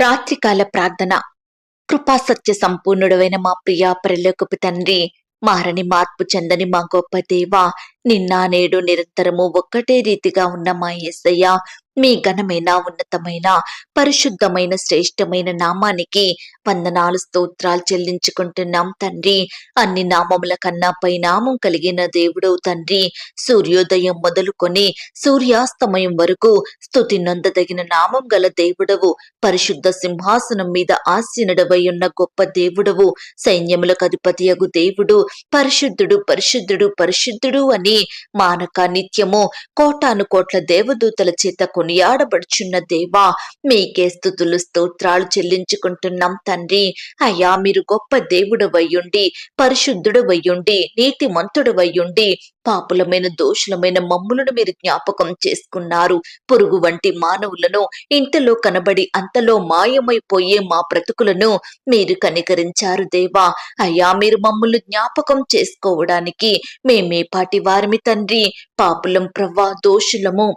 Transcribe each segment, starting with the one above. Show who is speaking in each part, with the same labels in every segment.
Speaker 1: రాత్రికాల ప్రార్థన. కృపా సత్య సంపూర్ణుడవైన మా ప్రియ పరలోకపు తండ్రి మారని మార్పు చెందని మా గొప్ప దేవ నిన్న నేడు నిరంతరము ఒక్కటే రీతిగా ఉన్న మా యేసయ్య మీ ఘనమైన ఉన్నతమైన పరిశుద్ధమైన శ్రేష్టమైన నామానికి వందనాలు స్తోత్రాలు చెల్లించుకుంటున్నాం తండ్రి. అన్ని నామముల కన్నా పై నామం కలిగిన దేవుడు తండ్రి. సూర్యోదయం మొదలుకొని సూర్యాస్తమయం వరకు స్తుతి నొందదగిన నామం గల దేవుడవు పరిశుద్ధ సింహాసనం మీద ఆసీనుడవై ఉన్న గొప్ప దేవుడవు సైన్యములకు అధిపతియగు దేవుడు పరిశుద్ధుడు పరిశుద్ధుడు పరిశుద్ధుడు అని మానక నిత్యము కోటాను కోట్ల దేవదూతల చేత కొనియాడబడుచున్న దేవా మీకే స్థుతులు స్తోత్రాలు చెల్లించుకుంటున్నాం తండ్రి. అయ్యా మీరు గొప్ప దేవుడు వయ్యుండి పరిశుద్ధుడు వయ్యుండి నీతి మంతుడు వయ్యుండి పాపులమైన దోషులమైన మమ్ములను మీరు జ్ఞాపకం చేసుకున్నారు. పురుగు వంటి మానవులను ఇంతలో కనబడి అంతలో మాయమైపోయే మా బ్రతుకులను మీరు కనికరించారు దేవా. అయ్యా మీరు మమ్ములు జ్ఞాపకం చేసుకోవడానికి మేమే పాటి వారిమి తండ్రి. పాపులం ప్రవ్వా దోషులము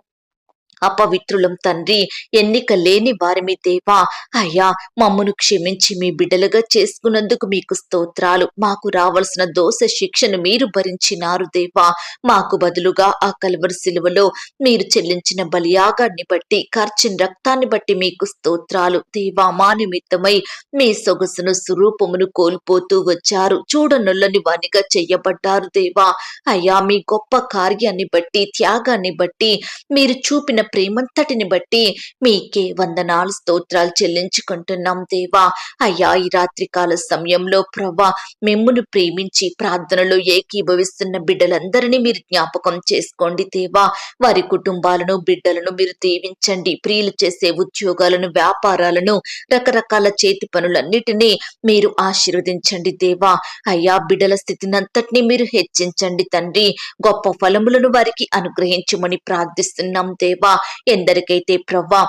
Speaker 1: అపవిత్రులం తండ్రి ఎన్నిక లేని వారి మీ దేవా. అయ్యా మమ్మను క్షమించి మీ బిడ్డలుగా చేసుకున్నందుకు మీకు స్తోత్రాలు. మాకు రావలసిన దోష శిక్షను మీరు భరించినారు దేవా. మాకు బదులుగా ఆ కలవరి శిలువలో మీరు చెల్లించిన బలియాగాన్ని బట్టి ఖర్చిన రక్తాన్ని బట్టి మీకు స్తోత్రాలు. దేవా మా నిమిత్తమై మీ సొగసును స్వరూపమును కోల్పోతూ వచ్చారు. చూడనుల్లని వానిగా చెయ్యబడ్డారు దేవా. అయ్యా మీ గొప్ప కార్యాన్ని బట్టి త్యాగాన్ని బట్టి మీరు చూపిన ప్రేమంతటిని బట్టి మీకే వందనాలు స్తోత్రాలు చెల్లించుకుంటున్నాం దేవా. అయ్యా ఈ రాత్రికాల సమయంలో ప్రభా మిమ్మును ప్రేమించి ప్రార్థనలో ఏకీభవిస్తున్న బిడ్డలందరినీ మీరు జ్ఞాపకం చేసుకోండి దేవా. వారి కుటుంబాలను బిడ్డలను మీరు దీవించండి. ప్రియులు చేసే ఉద్యోగాలను వ్యాపారాలను రకరకాల చేతి పనులన్నిటినీ మీరు ఆశీర్వదించండి దేవా. అయ్యా బిడ్డల స్థితినంతటినీ మీరు హెచ్చించండి తండ్రి. గొప్ప ఫలములను వారికి అనుగ్రహించమని ప్రార్థిస్తున్నాం దేవా. ఎందరికైతే ప్రవ్వా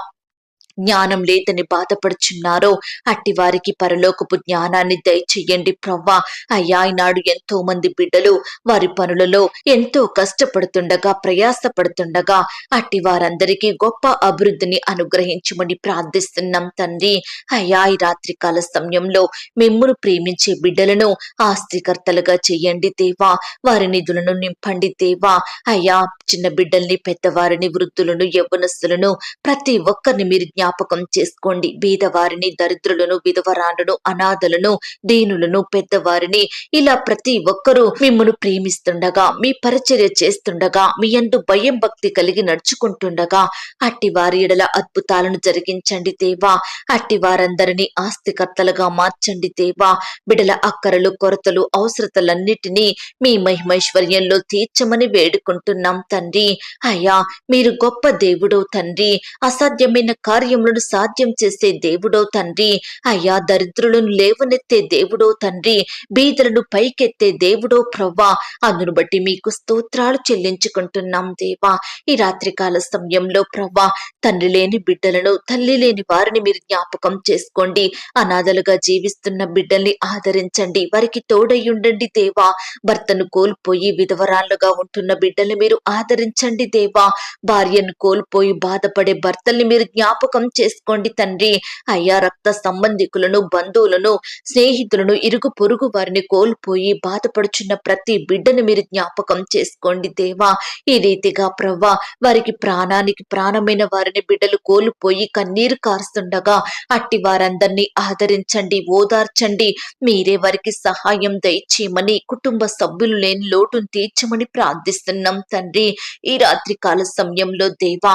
Speaker 1: జ్ఞానం లేదని బాధపడుచున్నారో అట్టి వారికి పరలోకపు జ్ఞానాన్ని దయచేయండి ప్రవ్వా. అయ్యా ఈనాడు ఎంతో మంది బిడ్డలు వారి పనులలో ఎంతో కష్టపడుతుండగా ప్రయాసపడుతుండగా అట్టి వారందరికీ గొప్ప అభివృద్ధిని అనుగ్రహించమని ప్రార్థిస్తున్నాం తండ్రి. అయ్యా ఈ రాత్రికాల సమయంలో మిమ్మును ప్రేమించే బిడ్డలను ఆస్తికర్తలుగా చేయండి దేవా. వారి నిధులను నింపండి దేవా. అయ్యా చిన్న బిడ్డల్ని పెద్దవారిని వృద్ధులను యవ్వనస్తులను ప్రతి ఒక్కరిని మీరు జ్ఞాపకం చేసుకోండి. బీదవారిని దరిద్రులను విధవరాండును అనాథలను దీనులను పెద్దవారిని ఇలా ప్రతి ఒక్కరూ మిమ్మను ప్రేమిస్తుండగా మీ పరిచర్య చేస్తుండగా మీ అందు భయం భక్తి కలిగి నడుచుకుంటుండగా అట్టి వారి ఎడల అద్భుతాలను జరిగించండి దేవా. అట్టి వారందరినీ ఆస్తికర్తలుగా మార్చండి దేవా. బిడల అక్కరలు కొరతలు అవసరతలన్నిటినీ మీ మహిమైశ్వర్యంలో తీర్చమని వేడుకుంటున్నాం తండ్రి. అయ్యా మీరు గొప్ప దేవుడో తండ్రి. అసాధ్యమైన కార్యములను సాధ్యం చేసే దేవుడో తండ్రి. అయ్యా దరిద్రులను లేవనెత్తే దేవుడో తండ్రి. బీదలను పైకెత్తే దేవుడో ప్రవ్వా. అందును బట్టి మీకు స్తోత్రాలు చెల్లించుకుంటున్నాం దేవా. ఈ రాత్రికాల సమయంలో ప్రవ్వా తండ్రి లేని బిడ్డలను తల్లి లేని వారిని మీరు జ్ఞాపకం చేసుకోండి. అనాథలుగా జీవిస్తున్న బిడ్డల్ని ఆదరించండి. వారికి తోడయ్యుండండి దేవా. భర్తను కోల్పోయి విధవరాళ్ళుగా ఉంటున్న బిడ్డల్ని మీరు ఆదరించండి దేవా. భార్యను కోల్పోయి బాధపడే భర్తల్ని మీరు జ్ఞాపకం చేసుకోండి తండ్రి. అయ్యా రక్త సంబంధికులను బంధువులను స్నేహితులను ఇరుగు పొరుగు వారిని కోల్పోయి బాధపడుచున్న ప్రతి బిడ్డను మీరు జ్ఞాపకం చేసుకోండి దేవా. ఈ రీతిగా ప్రవ్వా వారికి ప్రాణానికి ప్రాణమైన వారిని బిడ్డలు కోల్పోయి కన్నీరు కారుస్తుండగా అట్టి వారందరినీ ఆదరించండి ఓదార్చండి. మీరే వారికి సహాయం దయచేయమని కుటుంబ సభ్యులు లేని లోటును తీర్చమని ప్రార్థిస్తున్నాం తండ్రి. ఈ రాత్రి కాల సమయంలో దేవా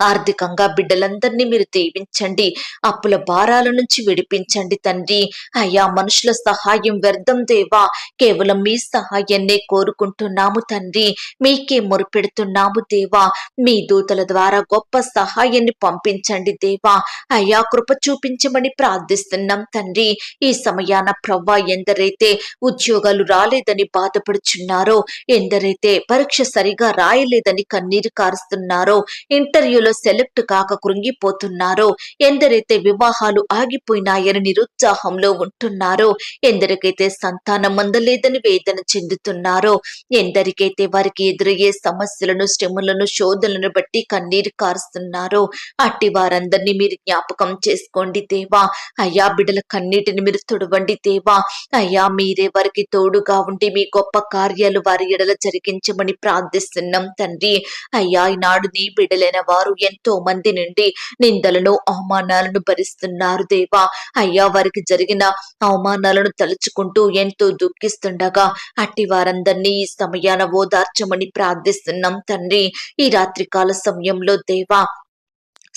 Speaker 1: ఆర్థికంగా బిడ్డలందరినీ మీరు దీవించండి. అప్పుల భారాల నుంచి విడిపించండి తండ్రి. అయ్యా మనుషుల సహాయం వ్యర్థం దేవా. కేవలం మీ సహాయాన్నే కోరుకుంటున్నాము తండ్రి. మీకే మొరుపెడుతున్నాము దేవా. మీ దూతల ద్వారా గొప్ప సహాయాన్ని పంపించండి దేవా. అయ్యా కృప చూపించమని ప్రార్థిస్తున్నాం తండ్రి. ఈ సమయాన ప్రవ్వా ఎందరైతే ఉద్యోగాలు రాలేదని బాధపడుచున్నారో ఎందరైతే పరీక్ష సరిగా రాయలేదని కన్నీరు కారుస్తున్నారో ఇంటర్వ్యూలో చదువులలో సెలెక్ట్ కాక కృంగిపోతున్నారో ఎందరైతే వివాహాలు ఆగిపోయినాయని నిరుత్సాహంలో ఉంటున్నారో ఎందరికైతే సంతానం అందలేదని వేదన చెందుతున్నారో ఎందరికైతే వారికి ఎదురయ్యే సమస్యలను శ్రమలను శోధనలను బట్టి కన్నీరు కారుస్తున్నారో అట్టి వారందరినీ మీరు జ్ఞాపకం చేసుకోండి దేవా. అయ్యా బిడ్డల కన్నీటిని మీరు తుడవండి దేవా. అయ్యా మీరే వారికి తోడుగా ఉండి మీ గొప్ప కార్యాలు వారి ఎడల జరిగించమని ప్రార్థిస్తున్నాం తండ్రి. అయ్యా ఈనాడు నీ బిడ్డలైన వారు ఎంతో మంది నుండి నిందలను అవమానాలను భరిస్తున్నారు దేవా. అయ్యా వారికి జరిగిన అవమానాలను తలుచుకుంటూ ఎంతో దుఃఖిస్తుండగా అట్టి వారందరినీ ఈ సమయాన ఓదార్చమని ప్రార్థిస్తున్నాం తండ్రి. ఈ రాత్రికాల సమయంలో దేవా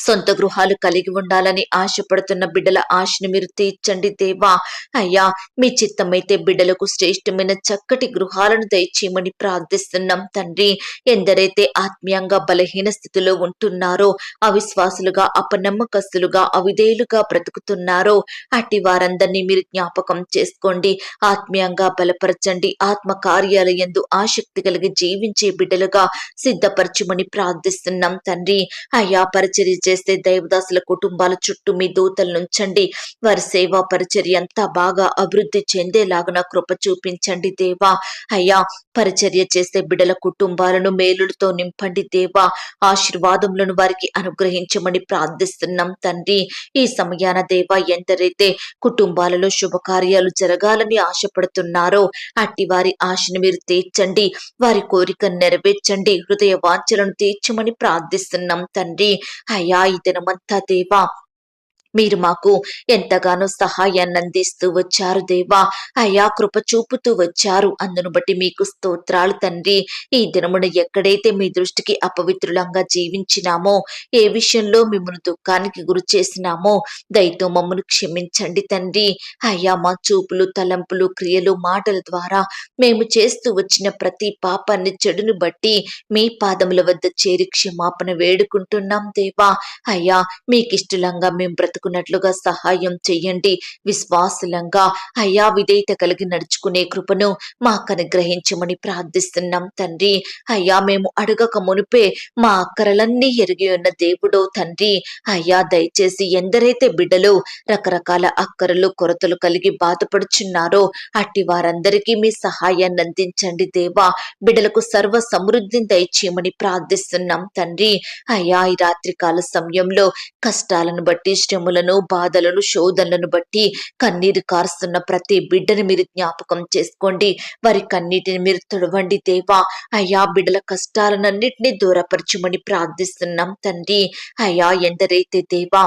Speaker 1: సొంత గృహాలు కలిగి ఉండాలని ఆశపడుతున్న బిడ్డల ఆశను మీరు తీర్చండి దేవా. అయ్యా మీ చిత్తమైతే బిడ్డలకు శ్రేష్టమైన చక్కటి గృహాలను దయచేయమని ప్రార్థిస్తున్నాం తండ్రి. ఎందరైతే ఆత్మీయంగా బలహీన స్థితిలో ఉంటున్నారో అవిశ్వాసులుగా అపనమ్మకస్తులుగా అవిధేయులుగా బ్రతుకుతున్నారో అట్టి వారందరినీ మీరు జ్ఞాపకం చేసుకోండి. ఆత్మీయంగా బలపరచండి. ఆత్మ కార్యాలయందు ఆసక్తి కలిగి జీవించే బిడ్డలుగా సిద్ధపరచమని ప్రార్థిస్తున్నాం తండ్రి. అయ్యా పరిచర్య చేస్తే దైవదాసుల కుటుంబాల చుట్టూ మీ దూతలు నుంచండి. వారి సేవా పరిచర్య అంతా బాగా అభివృద్ధి చెందేలాగున కృప చూపించండి దేవా. అయ్యా పరిచర్య చేసే బిడల కుటుంబాలను మేలులతో నింపండి దేవా. ఆశీర్వాదములను వారికి అనుగ్రహించమని ప్రార్థిస్తున్నాం తండ్రి. ఈ సమయాన దేవా ఎందరైతే కుటుంబాలలో శుభకార్యాలు జరగాలని ఆశపడుతున్నారో అట్టి వారి ఆశను మీరు తీర్చండి. వారి కోరికను నెరవేర్చండి. హృదయ వాంఛలను తీర్చమని ప్రార్థిస్తున్నాం తండ్రి. అయ్యా ఈ దినమంతా దేవా మీరు మాకు ఎంతగానో సహాయాన్ని అందిస్తూ వచ్చారు దేవా. అయ్యా కృప చూపుతూ వచ్చారు. అందును బట్టి మీకు స్తోత్రాలు తండ్రి. ఈ దినమున ఎక్కడైతే మీ దృష్టికి అపవిత్రులంగా జీవించినామో ఏ విషయంలో మిమ్మల్ని దుఃఖానికి గురి చేసినామో దయతో మమ్మల్ని క్షమించండి తండ్రి. అయ్యా మా చూపులు తలంపులు క్రియలు మాటల ద్వారా మేము చేస్తూ వచ్చిన ప్రతి పాపాన్ని చెడును బట్టి మీ పాదముల వద్ద చేరి క్షమాపణ వేడుకుంటున్నాం దేవా. అయ్యా మీకిష్టలంగా మేము బ్రతుకున్నట్లుగా సహాయం చెయ్యండి విశ్వాసులంగా అయా విధేయత కలిగి నడుచుకునే కృపను మాకు అనుగ్రహించమని ప్రార్థిస్తున్నాం తండ్రి. అయ్యా మేము అడగక మునిపే మా అక్కరలన్నీ ఎరిగి ఉన్న దేవుడో తండ్రి. అయ్యా దయచేసి ఎందరైతే బిడ్డలు రకరకాల అక్కరలు కొరతలు కలిగి బాధపడుచున్నారో అట్టి వారందరికీ మీ సహాయాన్ని అందించండి దేవా. బిడ్డలకు సర్వ సమృద్ధిని దయచేయమని ప్రార్థిస్తున్నాం తండ్రి. అయ్యా ఈ రాత్రికాల సమయంలో కష్టాలను బట్టి శ్రమలను బాధలను శోధనలను బట్టి కన్నీరు కారుస్తున్న ప్రతి బిడ్డని మీరు జ్ఞాపకం చేసుకోండి. వారి కన్నీటిని మీరు తుడవండి దేవా. అయ్యా బిడ్డల కష్టాలనన్నిటినీ దూరపరచమని ప్రార్థిస్తున్నాం తండ్రి. అయ్యా ఎందరైతే దేవా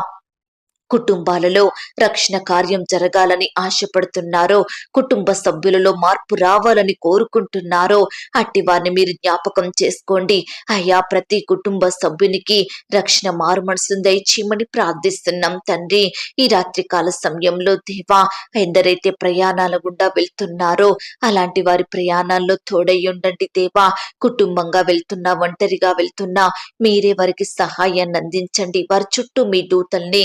Speaker 1: కుటుంబాలలో రక్షణ కార్యం జరగాలని ఆశపడుతున్నారో కుటుంబ సభ్యులలో మార్పు రావాలని కోరుకుంటున్నారో అట్టి వారిని మీరు జ్ఞాపకం చేసుకోండి. అయ్యా ప్రతి కుటుంబ సభ్యునికి రక్షణ మారు మనసును దయచేయమని ప్రార్థిస్తున్నాం తండ్రి. ఈ రాత్రికాల సమయంలో దేవా ఎందరైతే ప్రయాణాల గుండా వెళ్తున్నారో అలాంటి వారి ప్రయాణాల్లో తోడై ఉండండి దేవా. కుటుంబంగా వెళ్తున్నా ఒంటరిగా వెళ్తున్నా మీరే వారికి సహాయాన్ని అందించండి. వారి చుట్టూ మీ దూతల్ని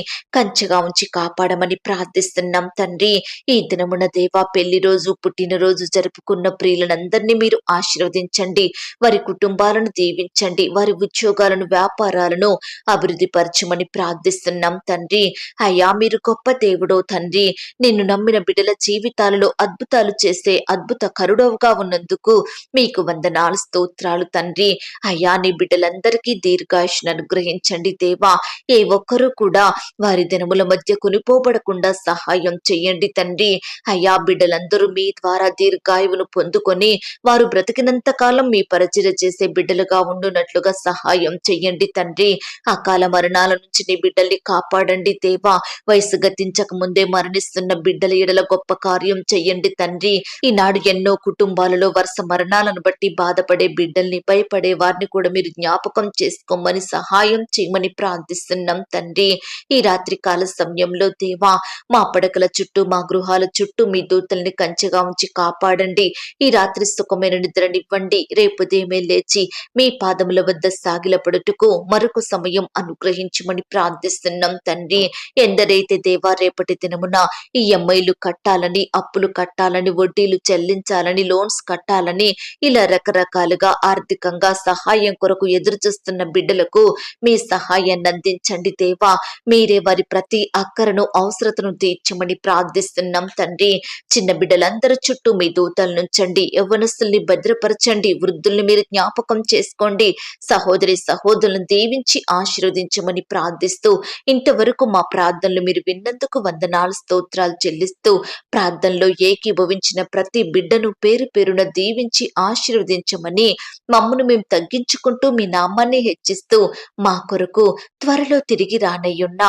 Speaker 1: కంచెగా ఉంచి కాపాడమని ప్రార్థిస్తున్నాం తండ్రి. ఈ దినమున దేవా పెళ్ళి రోజు పుట్టినరోజు జరుపుకున్న ప్రియులందరినీ మీరు ఆశీర్వదించండి. వారి కుటుంబాలను దీవించండి. వారి ఉద్యోగాలను వ్యాపారాలను అభివృద్ధి పరచమని ప్రార్థిస్తున్నాం తండ్రి. అయ్యా మీరు గొప్ప దేవుడో తండ్రి. నిన్ను నమ్మిన బిడ్డల జీవితాలలో అద్భుతాలు చేసే అద్భుత కరుడవుగా ఉన్నందుకు మీకు వందనాలు స్తోత్రాలు తండ్రి. అయ్యా నీ బిడ్డలందరికీ దీర్ఘాయుషను అనుగ్రహించండి దేవా. ఏ ఒక్కరూ కూడా వారి జనముల మధ్య కొనిపోబడకుండా సహాయం చెయ్యండి తండ్రి. అయ్యా బిడ్డలందరూ మీ ద్వారా దీర్ఘాయువును పొందుకొని వారు బ్రతికినంత కాలం మీ పరిచయ చేసే బిడ్డలుగా ఉండునట్లుగా సహాయం చెయ్యండి తండ్రి. అకాల మరణాల నుంచి నీ బిడ్డల్ని కాపాడండి దేవా. వయసు గతించక ముందే మరణిస్తున్న బిడ్డల ఎడల గొప్ప కార్యం చెయ్యండి తండ్రి. ఈనాడు ఎన్నో కుటుంబాలలో వరుస మరణాలను బట్టి బాధపడే బిడ్డల్ని భయపడే వారిని కూడా మీరు జ్ఞాపకం చేసుకోమని సహాయం చేయమని ప్రార్థిస్తున్నాం తండ్రి. ఈ రాత్రి కాల సమయంలో దేవా మా పడకల చుట్టూ మా గృహాల చుట్టూ మీ దూతల్ని కంచెగా ఉంచి కాపాడండి. ఈ రాత్రి సుఖమైన నిద్రనివ్వండి. రేపు ఉదయమే లేచి మీ పాదముల వద్ద సాగిలపడుటకు మరొక సమయం అనుగ్రహించమని ప్రార్థిస్తున్నాం తండ్రి. ఎందరైతే దేవా రేపటి దినమున ఈ ఎంఐలు కట్టాలని అప్పులు కట్టాలని వడ్డీలు చెల్లించాలని లోన్స్ కట్టాలని ఇలా రకరకాలుగా ఆర్థికంగా సహాయం కొరకు ఎదురు చూస్తున్న బిడ్డలకు మీ సహాయాన్ని అందించండి దేవా. మీరే వారి ప్రతి అక్కరను అవసరతను తీర్చమని ప్రార్థిస్తున్నాం తండ్రి. చిన్న బిడ్డలందరి చుట్టూ మీ దూతలు నుంచండి యవ్వనస్తుల్ని భద్రపరచండి. వృద్ధుల్ని మీరు జ్ఞాపకం చేసుకోండి. సహోదరి సహోదరులను దీవించి ఆశీర్వదించమని ప్రార్థిస్తూ ఇంతవరకు మా ప్రార్థనలు మీరు విన్నందుకు వందనాలు స్తోత్రాలు చెల్లిస్తూ ప్రార్థనలో ఏకీభవించిన ప్రతి బిడ్డను పేరు పేరున దీవించి ఆశీర్వదించమని మమ్మను మేము తగ్గించుకుంటూ మీ నామాన్ని హెచ్చిస్తూ మా కొరకు త్వరలో తిరిగి రానయ్యున్న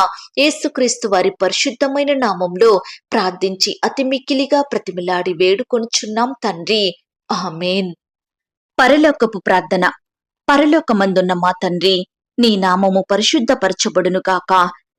Speaker 1: యేసుక్రీస్తు వారి పరిశుద్ధమైన నామంలో ప్రార్థించి అతి మిక్కిలిగా ప్రతిమిలాడి వేడుకొనుచున్నాం తండ్రి. ఆమెన్. పరలోకపు ప్రార్థన. పరలోకమందున్న మా తండ్రి నీ నామము పరిశుద్ధపరచబడును గాక